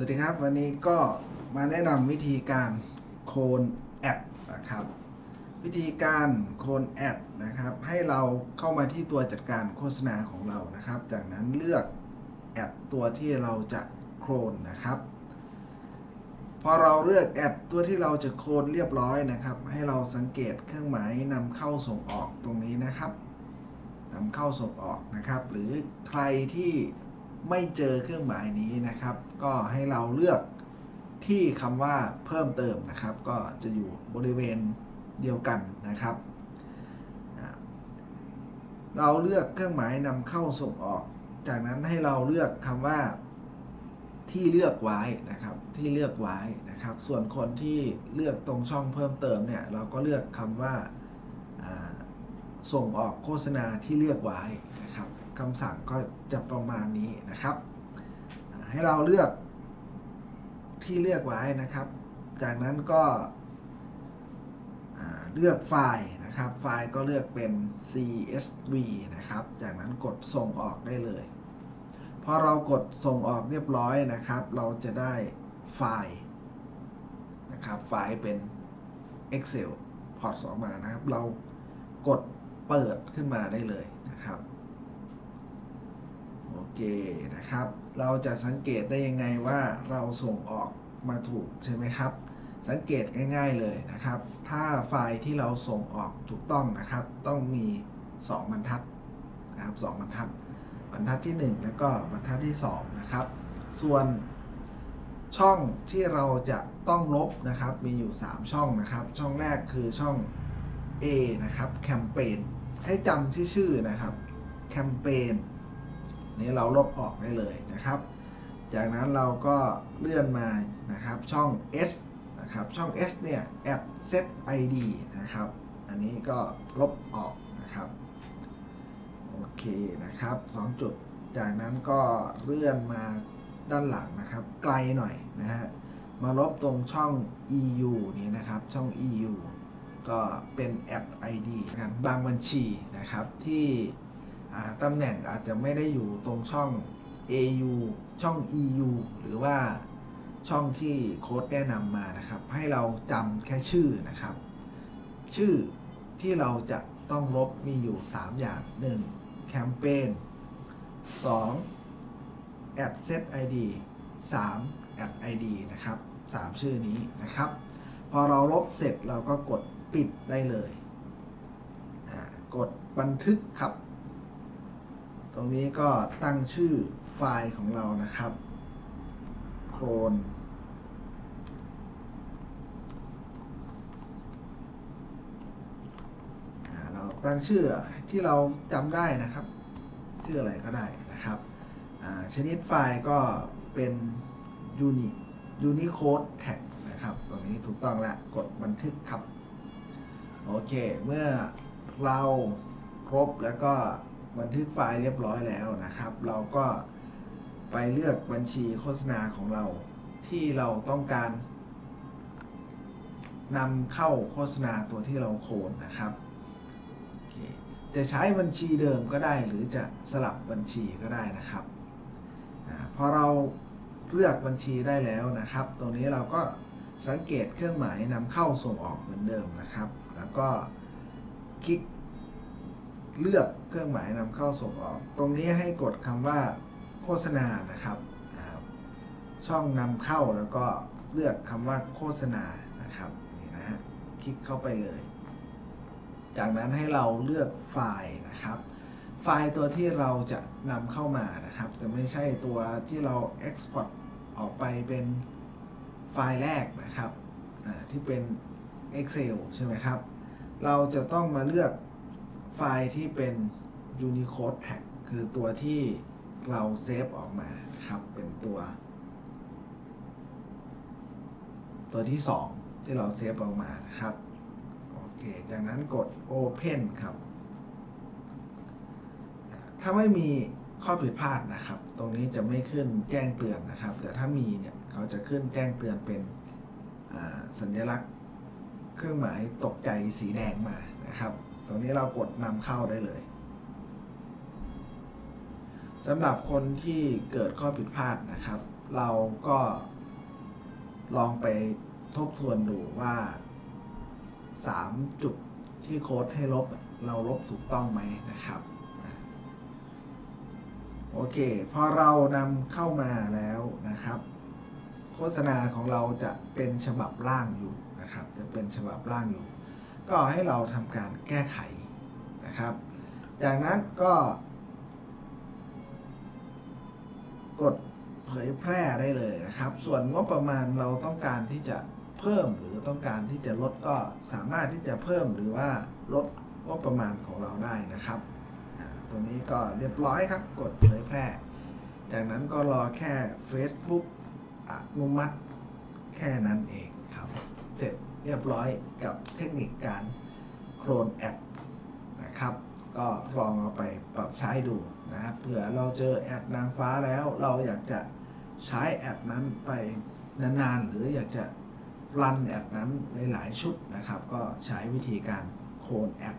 สวัสดีครับ วันนี้ก็มาแนะนำวิธีการโคนแอดนะครับ วิธีการโคนแอดนะครับ ให้เราเข้ามาที่ตัวจัดการโฆษณาของเรานะครับ จากนั้นเลือกแอดตัวที่เราจะโคลนนะครับ พอเราเลือกแอดตัวที่เราจะโคลนเรียบร้อยนะครับ ให้เราสังเกตเครื่องหมายนำเข้าส่งออกตรงนี้นะครับนำเข้าส่งออกนะครับ หรือใครที่ ไม่เจอเครื่องหมายนี้นะครับ ก็ให้เราเลือกที่คำว่าเพิ่มเติมนะครับ ก็จะอยู่บริเวณเดียวกันนะครับ เราเลือกเครื่องหมายนำเข้าส่งออก จากนั้นให้เราเลือกคำว่าที่เลือกไว้นะครับ ที่เลือกไว้นะครับ ส่วนคนที่เลือกตรงช่องเพิ่มเติมเนี่ย เราก็เลือกคำว่าส่งออกโฆษณาที่เลือกไว้นะครับ คำสั่งก็จะประมาณนี้นะครับ ให้เราเลือกที่เลือกไว้นะครับ จากนั้นก็เลือกไฟล์นะครับ ไฟล์ก็เลือกเป็น CSV นะครับ จากนั้นกดส่งออกได้เลย พอเรากดส่งออกเรียบร้อยนะครับ เราจะได้ไฟล์นะครับไฟล์เป็น Excel พอร์ตออกมานะครับ เรากดเปิดขึ้นมาได้เลยนะครับ โอเคนะครับ เราจะสังเกตได้ยังไงว่าเราส่งออกมาถูกใช่ไหมครับ สังเกตง่ายๆเลยนะครับ ถ้าไฟล์ที่เราส่งออกถูกต้องนะครับ ต้องมี 2 บรรทัดนะครับสองบรรทัด บรรทัดที่ 1 แล้วก็บรรทัดที่ 2 นะครับ ส่วนช่องที่เราจะต้องลบนะครับ มีอยู่ 3 ช่องนะครับ ช่องแรกคือช่อง A นะครับแคมเปญให้จำที่ชื่อนะครับแคมเปญ นี้เราลบออกได้เลยนะครับ จากนั้นเราก็เลื่อนมานะครับช่อง S นะครับช่อง S เนี่ย add set id นะครับ อันนี้ก็ลบออกนะครับโอเคนะครับ2จุด จากนั้นก็เลื่อนมาด้านหลังนะครับ ไกลหน่อยนะฮะมาลบตรงช่อง EU นี้นะครับช่อง EU ก็เป็น add ID นะครับบางบัญชีนะครับที่ ตำแหน่งอาจจะไม่ได้อยู่ตรงช่อง AU ช่อง EU หรือว่าช่องที่โค้ดแนะนำมานะครับ ให้เราจำแค่ชื่อนะครับ ชื่อที่เราจะต้องลบมีอยู่ 3 อย่าง 1. แคมเปญ 2. ad set id 3. ad id นะครับ 3 ชื่อนี้นะครับ พอเราลบเสร็จเราก็กดปิดได้เลย กดบันทึกครับ รงนี้ก็ตั้งชื่อไฟล์ของเรานะครับ โคลนเราตั้งชื่อที่เราจำได้นะครับ ชื่ออะไรก็ได้นะครับชนิดไฟล์ก็เป็น uni unicode tag นะครับ ตรงนี้ถูกต้องแล้วกดบันทึกครับ โอเค เมื่อเราครบแล้วก็ บันทึกไฟล์เรียบร้อยแล้วนะครับ เราก็ไปเลือกบัญชีโฆษณาของเรา ที่เราต้องการนำเข้าโฆษณาตัวที่เราโคนนะครับ จะใช้บัญชีเดิมก็ได้หรือจะสลับบัญชีก็ได้นะครับอพอเราเลือกบัญชีได้แล้วนะครับ ตรงนี้เราก็สังเกตเครื่องหมายนำเข้าส่งออกเหมือนเดิมนะครับ แล้วก็คลิก เลือกเครื่องหมายนำเข้าส่งออก ตรงนี้ให้กดคำว่าโฆษณานะครับช่องนำเข้าแล้วก็เลือกคำว่าโฆษณานะครับนี่นะฮะคลิกเข้าไปเลย จากนั้นให้เราเลือกไฟล์นะครับ ไฟล์ตัวที่เราจะนำเข้ามานะครับ จะไม่ใช่ตัวที่เรา Export ออกไปเป็นไฟล์แรกนะครับที่เป็น Excel ใช่ไหมครับ เราจะต้องมาเลือก ไฟล์ที่เป็น Unicode tag คือตัวที่เราเซฟออกมาครับเป็นตัว ตัวที่ 2 ที่เราเซฟออกมานะครับ โอเค จากนั้นกด Open ครับ ถ้าไม่มีข้อผิดพลาดนะครับ ตรงนี้จะไม่ขึ้นแจ้งเตือนนะครับ แต่ถ้ามีเนี่ยเขาจะขึ้นแจ้งเตือนเป็นสัญลักษณ์ เครื่องหมายตกใจสีแดงมานะครับ ตรงนี้เรากดนำเข้าได้เลยสำหรับคนที่เกิดข้อผิดพลาดนะครับ เราก็ลองไปทบทวนดูว่า 3 จุดที่โค้ดให้ลบเราลบถูกต้องไหมนะครับโอเค พอเรานำเข้ามาแล้วนะครับ โฆษณาของเราจะเป็นฉบับล่างอยู่นะครับ จะเป็นฉบับล่างอยู่ ก็ให้เราทำการแก้ไขนะครับ จากนั้นก็กดเผยแพร่ได้เลยนะครับ ส่วนงบประมาณเราต้องการที่จะเพิ่มหรือต้องการที่จะลดก็สามารถที่จะเพิ่มหรือว่าลดงบประมาณของเราได้นะครับตัวนี้ก็เรียบร้อยครับ กดเผยแพร่ จากนั้นก็รอแค่ Facebook อนุมัติแค่นั้นเองครับ เสร็จ เรียบร้อยกับเทคนิคการโคลนแอดนะครับ ก็ลองเอาไปปรับใช้ดูนะครับเผื่อเราเจอแอดนางฟ้าแล้วเราอยากจะใช้แอดนั้นไปนานๆ หรืออยากจะรันแอดนั้นหลายๆชุดนะครับ ก็ใช้วิธีการโคลนแอด